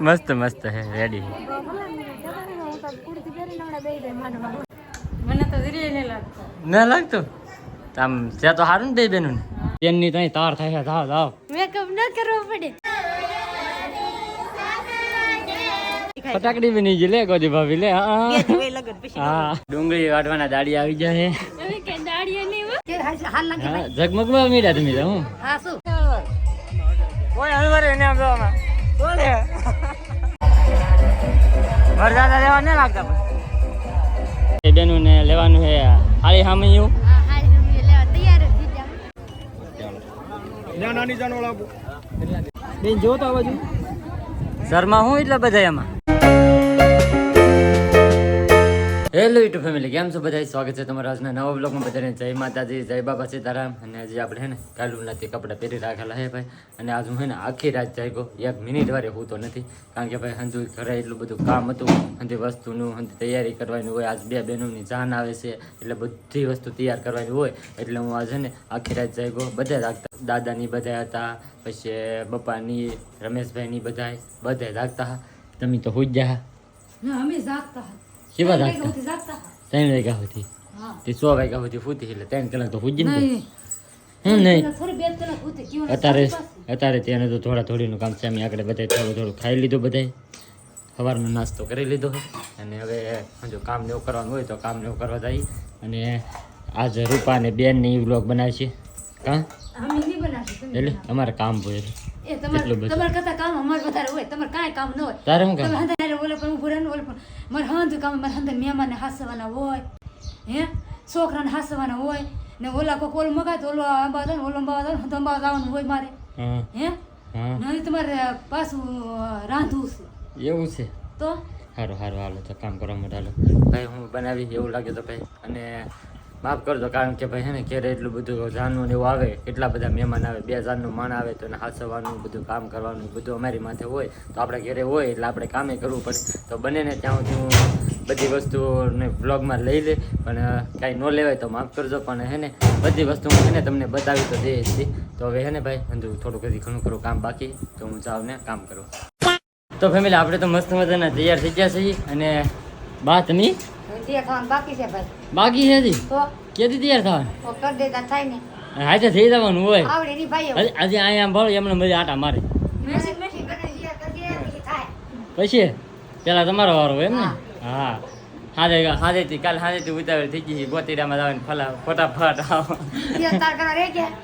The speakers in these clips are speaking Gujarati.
મસ્ત મસ્ત હે રેડી મને તો ધીરે નહીં લાગતો. ના લાગતું? આમ ત્યાં તો સારું ને બે બેનું ને બેનની ત્યાં તાર થાય છે ધાવ ધાવ મેકઅપ ન કરવો પડે. ફટાકડી બી નહીં લે ગોદી ભાભી લે હા હા. ડુંગળી વાટવાના દાડી આવી જાય હે. કે દાડીએ નહીં હો. હાલ લાગે હા ઝગમગવા મીડા તમે હું. હા શું? કોઈ હલવારે ને આમ જોવામાં બોલે. વરસાદ લેવા ન લાગતા પણ. એ બેનું ને લેવાનું છે હાલી સામે એવું હા હાલ અમે લેવા તૈયાર જ થઈ જાવ બેન જોતા તો આ બાજુ. શર્મા હું એટલે બધા એમાં? હેલો યુટ્યુબ ફેમિલી કેમ છો બધા સ્વાગત છે તમારા આજના નવા બ્લોગમાં બધાને. જય માતાજી, જય બાબા સીતારામ. અને આજે આપણે હે ને કાલુનાથી નથી કપડાં પહેરી રાખેલા હે ભાઈ. અને આજ હું હે ને આખી રાત જાગ્યો. એક મિનિટ વારે હું તો નથી. કારણ કે ભાઈ હંધુ ઘરે એટલું બધું કામ હતું. હંધી વસ્તુનું હંધી તૈયારી કરવાની હોય. આજ બે બહેનોની જાન આવે છે. એટલે બધી વસ્તુ તૈયાર કરવાની હોય. એટલે હું આજે ને આખી રાત જાગ્યો. બધા રાખતા. દાદાની બધા હતા. પછી બપ્પાની, રમેશભાઈની બધા બધા રાખતા. હતા તમે તો હુજ જા ના, અમે જાગતા. હતા કઈ જાગતા ત્રણ વાગ્યા સુધી? તે સો વાગ્યા સુધી ફૂટી એટલે ત્રણ કલાક તો ફૂજી ને હું નહીં કેવું અત્યારે અત્યારે તેને તો થોડા થોડીનું કામ છે અમે આગળ બધાય થોડું થોડું ખાઈ લીધું બધાય. સવારનો નાસ્તો કરી લીધો અને હવે જો કામ ને એવું કરવાનું હોય તો કામ ને એવું કરવા જાય. અને આજ રૂપા અને બેન ને એ વ્લોગ બનાવે છે કાં એટલે અમારે કામ એટલે. એ તમારે કરતા કામ અમારે વધારે હોય તમારે કાંઈ કામ ન હોય. તારે શું તમે કામ હંધારે ઓલે પણ ઊભું રહેવાનું ઓલે પણ મારે હાંધું કામ મારે મહેમાનને હાસવાના હોય હે? છોકરાને હાસવાના હોય ને ઓલા કોક ઓલું મગાય તો ઓલો અંબાદ જાય ને ઓલો અંબાદ જાય ને તો અંબા હોય મારે. હા. નહીં તમારે પાછું રાંધવું છે. એવું છે? તો? સારું સારું હાલો તો કામ કરવા માટે હાલો. ભાઈ હું બનાવી એવું લાગે તો ભાઈ. અને માફ કરજો, કારણ કે ભાઈ હે ને ઘેરે એટલું બધું જાનનું એવું આવે એટલા બધા મહેમાન આવે, બે જાનનું માણ આવે તો એને હાસવાનું, બધું કામ કરવાનું, બધું અમારી માથે હોય, તો આપણે ઘેરે હોય એટલે આપણે કામે કરવું પડે. તો બને ને ત્યાં હું બધી વસ્તુને વ્લોગમાં લઈ લે, પણ કાંઈ ન લેવાય તો માફ કરજો, પણ હે ને બધી વસ્તુ હું છે ને તમને બતાવી તો દે જ તો હવે હે ને ભાઈ, હજુ થોડું કદી ઘણું ખરું કામ બાકી, તો હું જાઉં ને કામ કરું. તો ફેમિલી આપણે તો મસ્ત મજાના તૈયાર થઈ ગયા છીએ અને બા તમે બાકી છે ભાઈ. બાકી છે તો? ક્યાંથી તૈયાર થવાનું? તો કરી દેતા થાય ને. હાથે થઈ જવાનું હોય. આવડે ની ભાઈ હજી હજી અહીંયા આમ ભરો એમને મજા આટા મારે. પછી પેલા તમારો વારો એમ ને? હા. હાજે હાજે થી કાલે હાજે થી ઉતાવળ થઈ ગઈ ગોતીડામાં જવાની ફલા ફટાફટ આવો.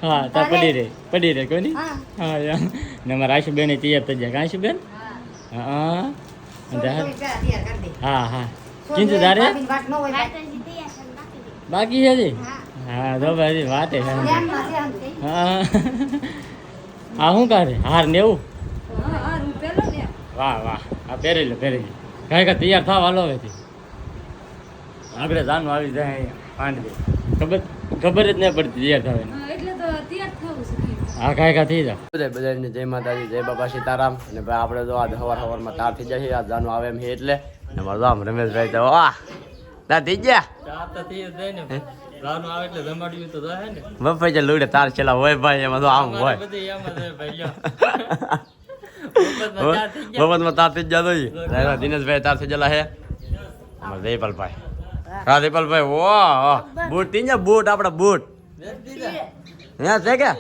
હા તાર પડી રે પડી રે કોની? હા. હા એમ. ને અમારે આશુબેન તૈયાર થઈ જાય આશુબેન? હા. હા. હા હા. ચિંતા તારે ભાભીની વાત ન હોય ભાઈ. બાકી. છે જી હા. તો ભાઈ વાત છે. હા. હા શું કાઢે હાર ને એવું. વાહ વાહ. આ પહેરી લો પહેરી લો. કાંઈ કાંઈ તૈયાર થાવ હાલો હવેથી આગળ જાનું આવી જાય અહીંયા પાંડવે ખબર ખબર જ નહીં પડતી તૈયાર થાવ હા, એટલે તો તૈયાર થવું છે હા કાંઈ કાંઈ થઈ જાય બધા બધાને જય માતાજી જય બાબા સીતારામ. અને ભાઈ આપણે તો આજ સવાર સવારમાં તાર થઈ જાય છે આજ જાનું આવે એમ છે એટલે અને મારો તો આમ રમેશભાઈ તો વાહ. ના થઈ ગયા? જાય લુડે તાર છેલ્લા હોય ભાઈ એમાં તો આમ હોય. મફતમાં તાર થઈ જ જતો દિનેશભાઈ તાર થઈ ગયેલા છે અમારા જયપાલભાઈ હા જયપાલભાઈ ઓ બૂટ થઈ ગયા બૂટ આપણા બૂટ. હા છે કે?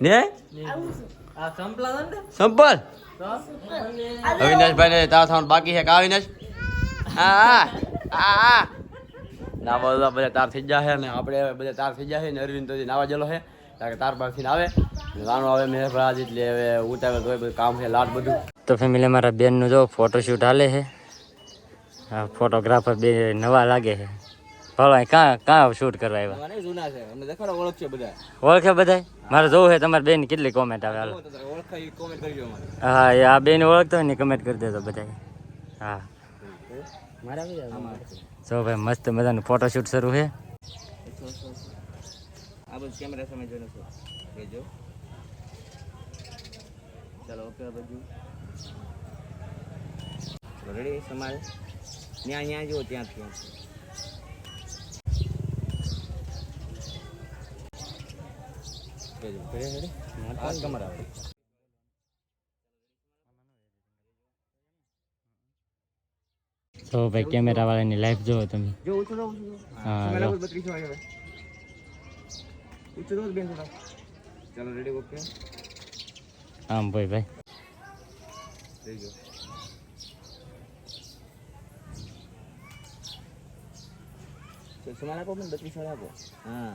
ને? સંપલ? અવિનાશભાઈ ને તાર થવાનું બાકી છે કે અવિનાશ? હા હા ના બધા બધા તાર થઈ ગયા છે અને આપણે બધા તાર થઈ ગયા છે ને અરવિંદ તો નાવા જેલો છે. કારણ કે તાર પાસથી આવે. ને રાણો આવે મેં ભરાજ એટલે હવે ઉતાવે તો બધું કામ છે લાટ બધું. તો ફેમિલી અમારા બેનનું જો ફોટોશૂટ હાલે છે. હા ફોટોગ્રાફર બે નવા લાગે છે. ભલો કાં કાં શૂટ કરવા આવ્યા? જૂના છે. અમને દેખાડો ઓળખ બધા. ઓળખે બધાય? મારે જોવું છે, તમારે બેન કેટલી કોમેન્ટ આવે, હાલો. હા, એ આ બેન ઓળખતો હોય ને કમેન્ટ કરી દેજો બધા હા. જો ભાઈ, મસ્ત મજાનું ફોટોશૂટ શરૂ છે. ચાલો ઓકે બધું રેડી સમાલ ત્યાં ત્યાં જુઓ ત્યાં ત્યાં તો ભાઈ કેમેરા વાળાની લાઈફ જોવો તમે. હા આમ ભાઈ ભાઈ. લઈ જો સમાન આપો મને બત્રીસ વાળા આપો? હા.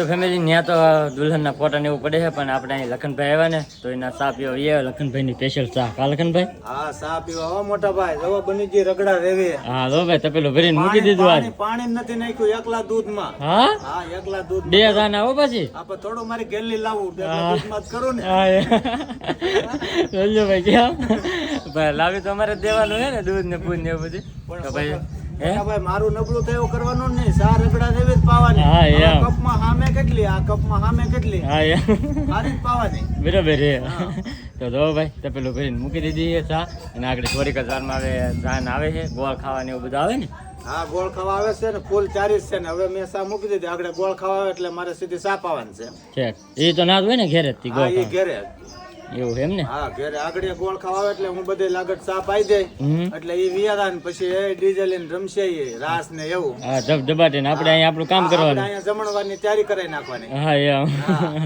તો ફેમિલી ત્યાં તો દુલ્હનના ફોટા ને એવું પડે છે પણ આપણે અહીં લખનભાઈ આવ્યા ને તો એના ચા પીવા એ લખનભાઈની સ્પેશિયલ ચા. કા લખનભાઈ? હા સા પીવા. હો મોટા ભાઈ જવા બની ગઈ રગડા રેવે હા જો ભાઈ તપેલું ભરીને મૂકી દીધું આજ. પાણી નથી નાખ્યું એકલા દૂધમાં. હા? હા એકલા દૂધ બે જાન આવો પછી? આપ થોડું મારી ગેલી લાવું દૂધમાં જ કરું ને. હા. જોજો ભાઈ કેમ? ભાઈ લાવી તો અમારે જ દેવાનું હે ને દૂધ ને પૂન ને એવું બધું. તો ભાઈ હે ભાઈ મારું નબળું એવું કરવાનું જ નહીં. સા રગડા રેવે જ પાવાની. હા, કપમાં સામે કેટલી? આ કપમાં સામે કેટલી? હા એ જ પાવાની. બરોબર છે તો જો ભાઈ તપેલું મૂકી દીધી છે અને આગળ આવે જાન આવે છે ગોળ ખાવાની એવું બધું આવે ને? હા ગોળ ખાવા આવે છે ને ફૂલ ચારીસ છે ને. હવે મેં સા મૂકી દીધી. આગળ ગોળ ખાવા આવે એટલે મારે સીધી સાપ પાવાની છે. એ તો ના હોય ને ઘેરે હા ઘેરે. એવું એમ ને? હા ઘરે આગળ ગોળ ખાવા આવે એટલે હું બધે લાગત સા પાઈ દે. એટલે એ વિયારા ને પછી એ ડીઝલ ને રમશે એ રાસ ને એવું. હા ધબ ધબાટે ને આપણે અહીંયા આપણું કામ કરવાનું. અહીંયા જમણવાની તૈયારી કરાવી નાખવાની. હા એમ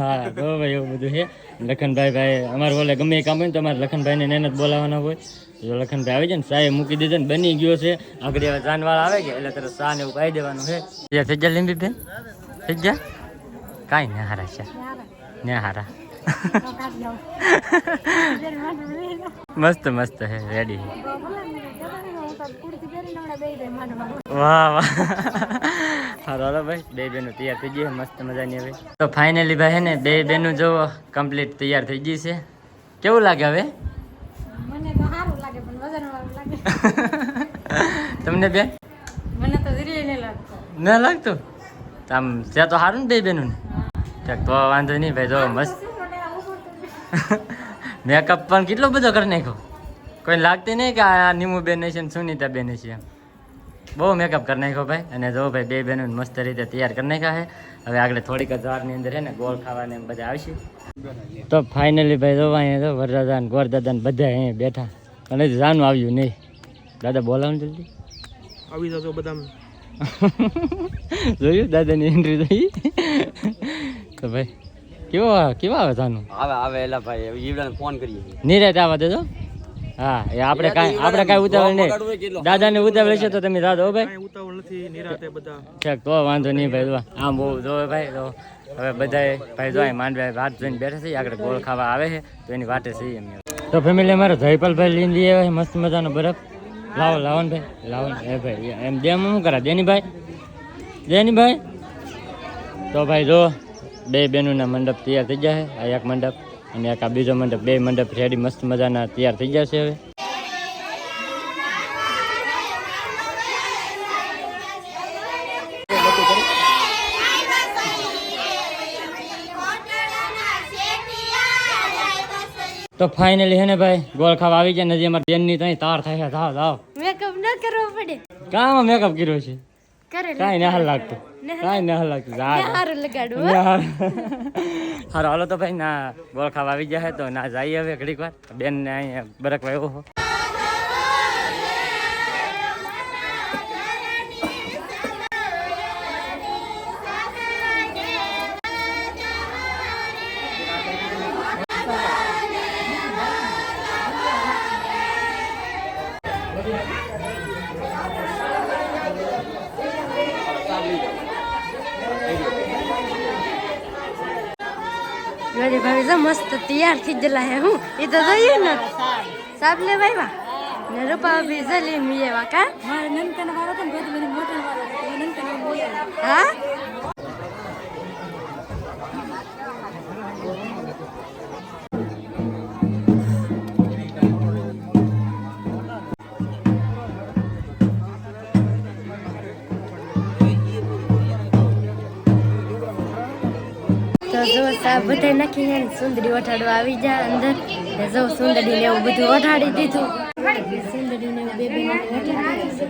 હા. તો ભાઈ એવું બધું છે. લખનભાઈ ભાઈ અમારે ઓલે ગમે એ કામ હોય ને તો અમારે લખનભાઈને એને જ બોલાવવાના હોય. તો લખનભાઈ આવી જાય ને સાહેબ મૂકી દીધો ને બની ગયો છે. આગળ જાનવાળ આવે કે એટલે તરત સા ને એવું પાઈ દેવાનું છે. થઈ ગયા લીંબી બેન? થઈ ગયા? કાંઈ ને હારા છે. ને હારા. મસ્ત મસ્ત હે રેડી વાહ વાહ. હાલો ભાઈ બે બેનો તૈયાર થઈ ગઈ મસ્ત મજાની હવે. તો ફાઇનલી ભાઈ હે ને બે બેનો જો કમ્પ્લીટ તૈયાર થઈ ગઈ છે. કેવું લાગે હવે? મને તો સારું લાગે પણ વજન વાળું લાગે. તમને બેન મને તો ધીરે લાગતું. ન લાગતું? આમ ત્યાં તો સારું ને બે બેનું ને તો વાંધો નહીં ભાઈ જો મસ્ત. મેકઅપ પણ કેટલો બધો કરી નાખ્યો? કોઈ લાગતી નહીં કે આ નીમુ બેન છે ને સુનિતા બેન છે એમ. બહુ મેકઅપ કરી નાખ્યો ભાઈ. અને જો ભાઈ બે બહેનો મસ્ત રીતે તૈયાર કરી નાખ્યા છે. હવે આગળ થોડીક જ વારની અંદર છે ને ગોળ ખાવાને એમ બધા આવશે. તો ફાઇનલી ભાઈ જો અહીંયા તો વરદાદા ને ગોરદાદા ને બધા અહીંયા બેઠા. અને જાનું આવ્યું નહીં. દાદા બોલાવું જલ્દી. આવી જશો બધા જોયું? દાદાની એન્ટ્રી થઈ તો ભાઈ કેવો કેવા આવે તાનું આવે આવે એલા ભાઈ જીવડાને ફોન કરીએ. નિરાત આવા દેજો. હા એ આપણે કાંઈ આપણે કાંઈ ઉતાવળ નહીં. દાદાને ઉતાવળ છે તો તમે દાદો ભાઈ. ઉતાવળ નથી નિરાતે બધા. ઠીક તો વાંધો નહીં ભાઈ જો. આમ બહુ જો ભાઈ તો હવે બધાએ ભાઈ જો માંડવા વાત જોઈને બેઠા છે આગળ ગોળ ખાવા આવે છે તો એની વાટે છે એમ. તો ફેમિલી અમારો જયપાલભાઈ લઈને લઈ આવે મસ્ત મજાનો બરફ. લાવો લાવો ને ભાઈ લાવો ને. એ ભાઈ એમ દેમ શું કરા. દેની ભાઈ દેની ભાઈ તો ભાઈ જો બે બહેનોના મંડપ તૈયાર થઈ ગયા છે. આ એક મંડપ અને એક આ બીજો મંડપ. બે મંડપ રેડી મસ્ત મજાના તૈયાર થઈ ગયા છે હવે. તો ફાઇનલી હે ને ભાઈ ગોળ ખાવા આવી ગયા નજી અમારી બેનની ત્યાં તાર થાય જાઓ જાઓ. મેકઅપ ન કરવો પડે. કામ મેકઅપ કર્યો છે? કરે કાંઈ ના લાગતું કાંઈ ના હાલ લાગતું સારું લગાડવું હારો હાલો તો ભાઈ ના ગોળ ખાવા આવી ગયા તો ના જઈએ હવે ઘડીક વાર બેન ને અહીંયા બરક આવ્યો તો મસ્ત તૈયાર થઈ ગયેલા હે હું. એ તો જોયું ને? સાબ લે ભાઈવા ને રૂપા બી જલી મી એવા કા? હા? જો સા બધા નાખી ને સુંદરી ઓઠાડવા આવી જા અંદર. ને જો સુંદરી ને એવું બધું ઓઠાડી દીધું. સુંદરી ને બે બે ઓઠાડી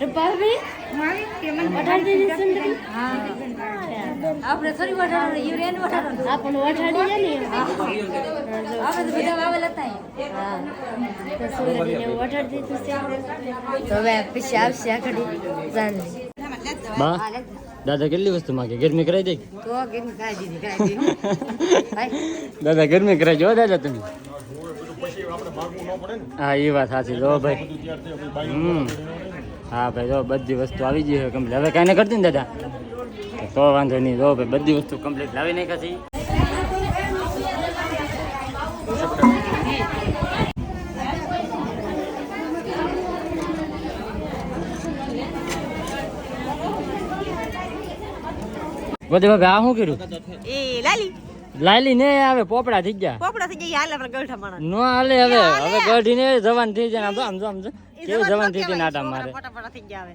રૂપાવી ઓઠાડી દીધી સુંદરી? હા. આપણે થોડી વટાડો યુરિયન વટાડો આપણને વટાડી જાય ને આપણે તો બધા વાવેલા હતા હા. તો સુરજને વટાડી દીધું છે. તો હવે પછી આવશે આ ઘડી બા? દાદા કેટલી વસ્તુ માગે? ગરમી કરાઈ દે? દાદા ગરમી કરાવી જો દાદા તમે. હા એ વાત સાચી. જો ભાઈ. હમ. હા ભાઈ જો બધી વસ્તુ આવી ગઈ હવે કમ્પ્લીટ હવે કાંઈ ને કરતી ને દાદા? તો વાંધો નહીં. જો ભાઈ બધી વસ્તુ કમ્પ્લીટ લાવી નાખી બધે ભાઈ આ શું કર્યું? એ લાલી. લાલી ને આવે પોપડા થઈ ગયા. પોપડા થઈ ગયા હાલે આપણે ગળઠા માણસ. નો હાલે હવે હવે ગઢીને જવાન થઈ જાય આમ આમ આમ કેવું જવાન થઈ જાય નાટા મારે?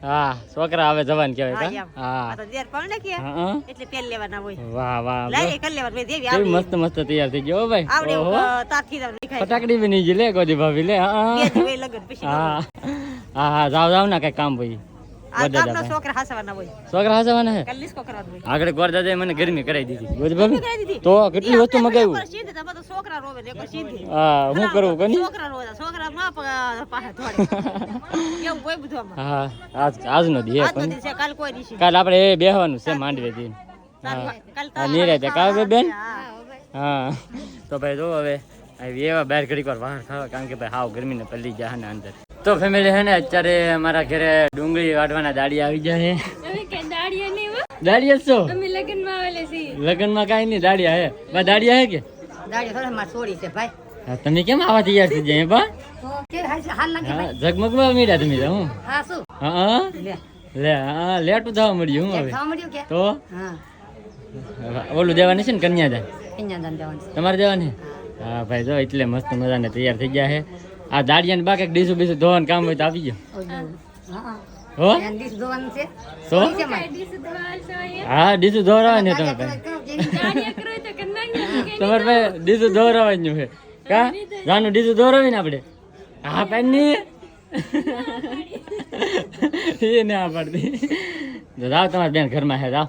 હા છોકરા હવે જવાન કહેવાય કા હા તો દેર. એટલે પેલ લેવાના હોય. વાહ વાહ લાઈ કરી લેવા ભાઈ દેવી મસ્ત મસ્ત તૈયાર થઈ ગયો ભાઈ. આવડે તાર દેખાય. ફટાકડી બી નહીં જી લે ગોદી ભાભી લે હા હા. હા જાવ જાવ ના કઈ કામ ભાઈ. છોકરા હાસવાના હે? આગળ ગોર દાદા મને ગરમી કરાવી દીધી. ભાભી તો કેટલી વસ્તુ મગાવ્યું? ને હા હું કરું કોની? હા આજ દી આજનો કોની દિવસે કાલ આપણે એ બેહવાનું છે માંડવે થી. કાલ કાલ બેન? હા. તો ભાઈ જો હવે એવા બહાર ઘડી વાર બહાર ખાવા કારણ કે ભાઈ હાવ ગરમીને પલ્લી જાય ને અંદર. તો ફેમિલી છે ને અત્યારે અમારા ઘરે ડુંગળી વાટવાના દાડી આવી જાય છે. દાડિયા છો? લગનમાં કાંઈ નહીં દાડિયા હે બા દાડિયા હે કે? દાડી થોડા માર છોડી છે ભાઈ. તમે કેમ આવા તૈયાર થઈ જાય બા? ઝગમગવા મીડા તમે હું? હા શું? હા લે. લે હા લેટું થવા મળ્યું હું હવે? મળ્યું તો? ઓલું દેવાની છે ને કન્યાદાન? કન્યાદાન દેવાનું તમારે દેવાની હા ભાઈ જો એટલે મસ્ત મજાને તૈયાર થઈ ગયા છે. આ દાડિયાને બાકી ડીસું બીસું ધોવાનું કામ હોય તો આવી ગયો. હા. હો? છે? આય? હા ડીસું ધોરાવા ને તમે તમારે ભાઈ ડીસું ધોરાવાનું છે. કા? જાનું ડીસું ધોરાવી ને આપણે? હા પેન એ ને આ પડતી તમારા બેન ઘરમાં છે જાઓ.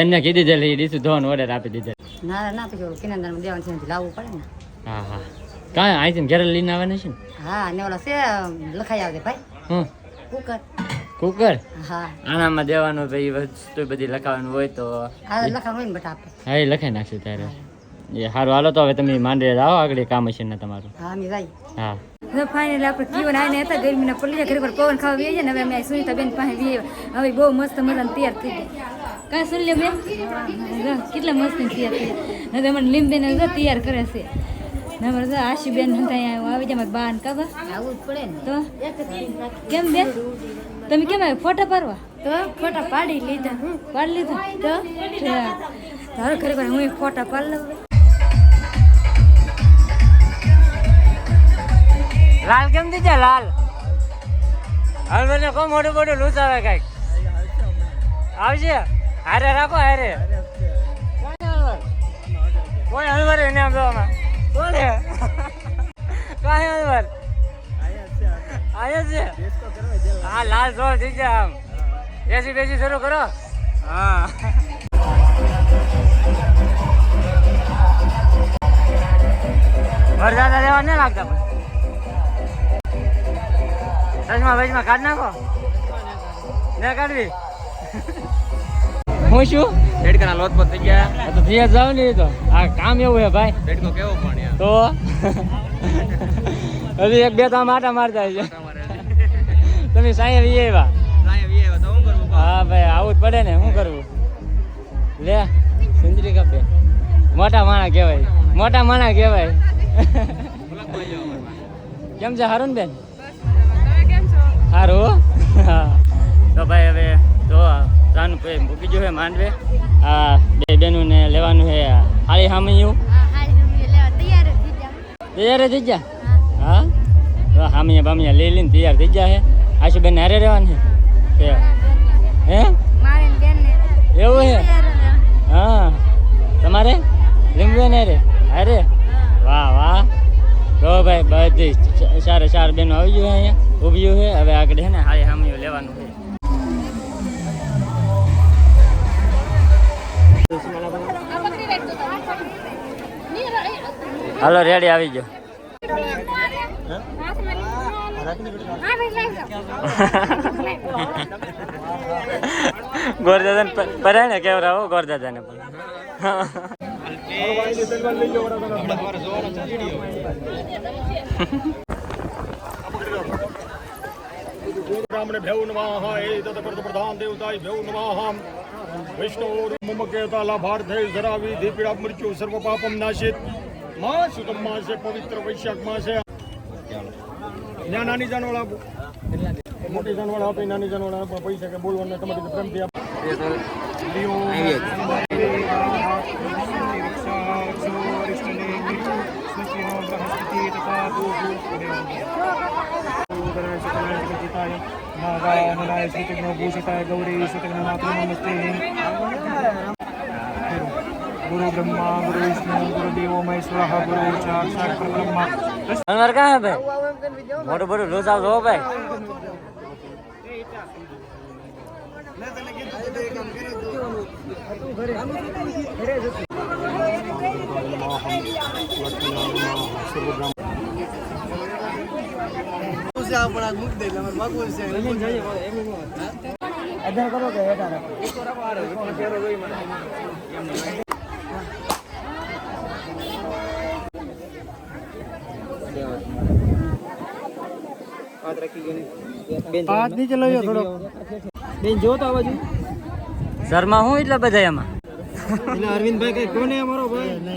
એમને કીધી દે એ ડીસું ધોવાનું ઓર્ડર આપી દીધે. ના ના પછી ઓલું દેવાનું છે લાવવું પડે ને. હા હા. કાંઈ અહીંથી ઘરે લઈને આવવાના છે ને? હા અને ઓલા છે લખાઈ આવજે ભાઈ. હું કુકર. કુકર? હા. આનામાં દેવાનું ભાઈ વસ્તુ બધી લખાવાનું હોય તો હા લખાણ હોય ને બટા આપે. હા એ લખાઈ નાખશું ત્યારે. એ સારું હાલો તો હવે તમે માંડે આવો આગળ કામ હશે ને તમારું. હા અમે જાય હા. ફાઇનલ આપણે જીવન આવીને હતા ગરમીના પડી ઘરે ઘરે પવન ખાવા વીએ ને હવે અમે સુનિતા બેન પાસે વીએ હવે બહુ મસ્ત મજાને તૈયાર થઈ ગઈ. કાંઈ સુન લે બેન કેટલા મસ્ત તૈયાર થઈ હવે અમને લીમબેન જો તૈયાર કરે છે. ને અમારે જો આશીબેન અહીંયા આવી. જાય મારા બા ને કાબા આવું જ પડે ને. તો? કેમ બેન? તમે કેમ આવ્યા? ફોટા પાડવા? તો ફોટા પાડી લીધા પાડી લીધા? તો? તારો ખરેખર હું ફોટા પાડી લઉં. લાલ કેમ દીધા લાલ? હાલ મને કો મોટું મોટું લૂસાવે કંઈક. આવશે હારે રાખો હારે. કોઈ હલવર એને આમ જોવામાં. કોણ હે કાંઈ હલવર આયા છે. હા લાલ જોર થઈ જાય આમ. એસી બેસી શરૂ કરો. હા. વરસાદ રહેવા ન લાગતા પણ. ચશ્મા વચમાં કાઢ નાખો. ને કાઢવી. હું શું દેડકાના પર થઈ ગયા. તો થયા જાવ ને તો. આ કામ એવું છે ભાઈ. દેડકો કેવો પણ. તો? હજી એક બે તો માટા મારતા છે તમે સાંઈ વી આવ્યા? હું હા ભાઈ આવું જ પડે ને શું કરવું? લે સુંદરી કાપે મોટા માણા કહેવાય. મોટા માણા. કહેવાય. કેમ છે હારું ને બેન સારું હા. તો ભાઈ હવે તો જાનું ભાઈ મૂકી જો હે માંડવે. આ બે બેનું ને લેવાનું છે હાળી હામૈયું. તૈયાર જ થઈ ગયા? હા? તો હામિયા બામિયા લઈ લઈને તૈયાર થઈ ગયા આશુ બેન હારે રહેવાનું છે? હે? એવું છે? હા. તમારે? લીંબુ ને રે અરે વાહ વાહ. તો ભાઈ બધી સારા સારા બેનો આવી ગયું અહીંયા. ઊભી છે. હવે આગળ છે ને હારે હામિયું લેવાનું છે. હાલો રેડી આવી ગયો. ગોરદાદાને પ- પરાણે ગોરદાદા ગોરદાદાને પણ. બ્રાહ્મણે ભેવ એ તત પ્રધાન દેવતાય ભેવ નમઃ વૈષ્ણવ મમકેતા લાભાર્થે જરા વિધિ પીડા મૃત્યુ સર્વ પાપમ નાશિત. માં સુતમ છે પવિત્ર વૈશાખ છે ત્યાં નાની જાનવાળા આપો. મોટી જાનવાળા આપે, નાની જાનવાળા આપો, પૈસા બોલવાના તમારી પ્રેમથી આપો. ભૂષિતાય ગૌરી સુતગ્ન માતૃ નમસ્તે ગુરુ બ્રહ્મા ગુરુ વિષ્ણુ ગુરુ દેવો મહેશ્વર ગુરુ સાક્ષાત પરબ્રહ્મા અનવર કાં હે ભાઈ? મોટું મોટું લોસ આવતો હો ભાઈ. હાથ નીચે લઈ થોડો બેન જો તો શર્મા હું એટલા બધા એમાં અરવિંદભાઈ કઈ કોને અમારો ભાઈ?